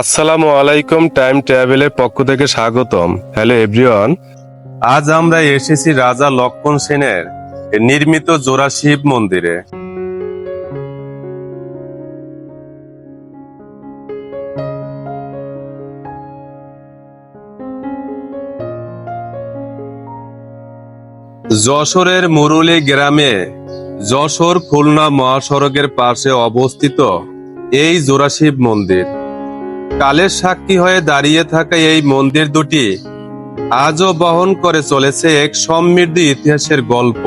আসসালামু আলাইকুম টাইম ট্রাভেলের পক্ষ থেকে স্বাগতম। হ্যালো এভরিওয়ান, আজ আমরা এসেছি রাজা লক্ষণ সেনের নির্মিত জোড়া শিব মন্দিরে। যশোরের মুরুলি গ্রামে যশোর খুলনা মহাসড়কের পাশে অবস্থিত এই জোড়াশিব মন্দির। কালের সাক্ষী হয়ে দাঁড়িয়ে থাকা এই মন্দির দুটি আজও বহন করে চলেছে এক সমৃদ্ধ ইতিহাসের গল্প।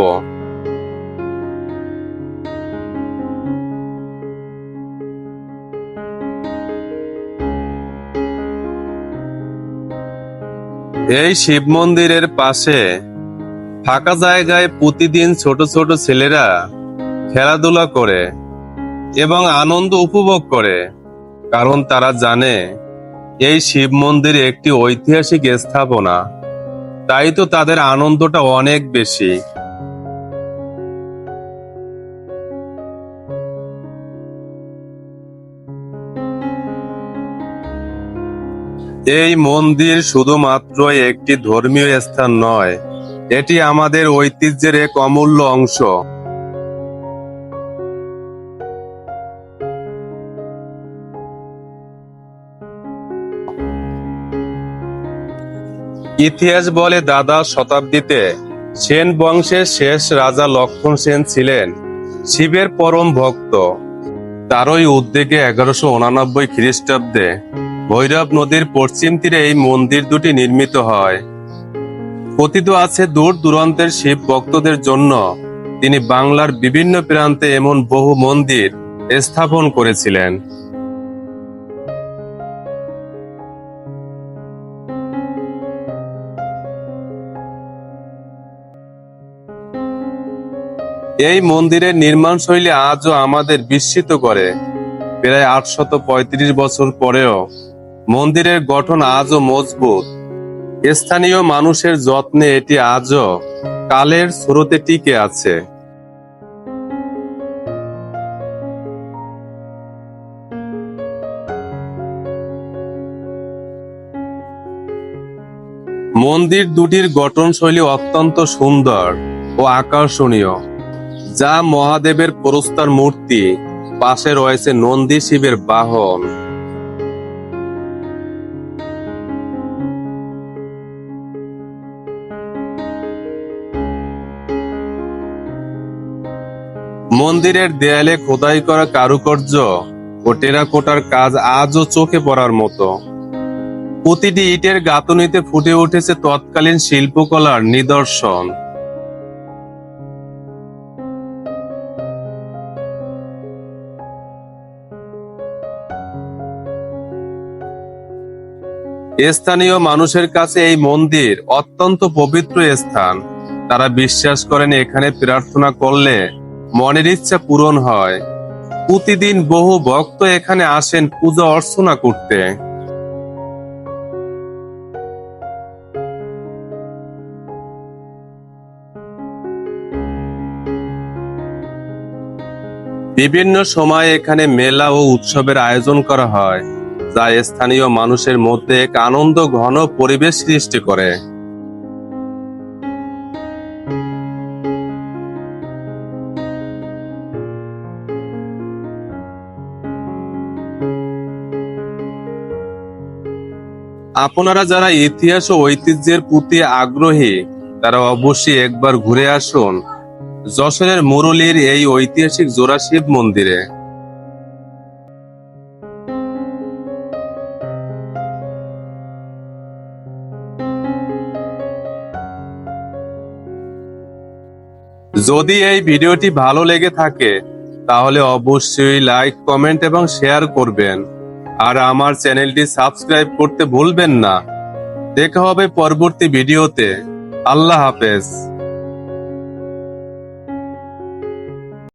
এই শিব মন্দিরের পাশে ফাঁকা জায়গায় প্রতিদিন ছোট ছোট ছেলেরা খেলাধুলা করে এবং আনন্দ উপভোগ করে। কারণ তারা জানে, এই শিব মন্দির একটি ঐতিহাসিক স্থাপনা। তাই তো তাদের আনন্দটা অনেক বেশি। এই মন্দির শুধুমাত্র একটি ধর্মীয় স্থান নয়, এটি আমাদের ঐতিহ্যের এক অমূল্য অংশ। ইতিহাস বলে দাদা শতাব্দীতে সেন বংশের শেষ রাজা লক্ষণ সেন ছিলেন, শিবের পরম ভক্ত। তারই উদ্যোগে এগারোশো উনানব্বই খ্রিস্টাব্দে ভৈরব নদীর পশ্চিম তীরে এই মন্দির দুটি নির্মিত হয়। কথিত আছে দূর দূরান্তের শিব ভক্তদের জন্য তিনি বাংলার বিভিন্ন প্রান্তে এমন বহু মন্দির স্থাপন করেছিলেন। এই মন্দিরের নির্মাণ শৈলী আজও আমাদের বিস্মিত করে। প্রায় আটশত পঁয়ত্রিশ বছর পরেও মন্দিরের গঠন আজও মজবুত। স্থানীয় মানুষের যত্নে এটি আজও কালের স্রোতে টিকে আছে। মন্দির দুটির গঠনশৈলী অত্যন্ত সুন্দর ও আকর্ষণীয়। যা মহাদেবের প্রস্তর মূর্তি। পাশে রয়েছে নন্দী শিবের বাহন। মন্দিরের দেয়ালে খোদাই করা কারুকার্য ও টেরাকোটার কাজ আজও চোখে পড়ার মতো। প্রতিটি ইটের গাঁথনিতে ফুটে উঠেছে তৎকালীন শিল্পকলার নিদর্শন। স্থানীয় মানুষের কাছে এই মন্দির অত্যন্ত পবিত্র স্থান। তারা বিশ্বাস করেন এখানে প্রার্থনা করলে মনের ইচ্ছা পূরণ হয়। প্রতিদিন বহু ভক্ত এখানে আসেন পূজা অর্চনা করতে। বিভিন্ন সময় এখানে মেলা ও উৎসবের আয়োজন করা হয়। যা স্থানীয় মানুষের মধ্যে এক আনন্দ ঘন পরিবেশ সৃষ্টি করে। আপনারা যারা ইতিহাস ও ঐতিহ্যের প্রতি আগ্রহী, তারা অবশ্যই একবার ঘুরে আসুন যশোরের মুরলীর এই ঐতিহাসিক জোড়া শিব মন্দিরে। যদি এই ভিডিওটি ভালো লেগে থাকে, তাহলে অবশ্যই লাইক কমেন্ট এবং শেয়ার করবেন। আর আমার চ্যানেলটি সাবস্ক্রাইব করতে ভুলবেন না। দেখা হবে পরবর্তী ভিডিওতে। আল্লাহ হাফেজ।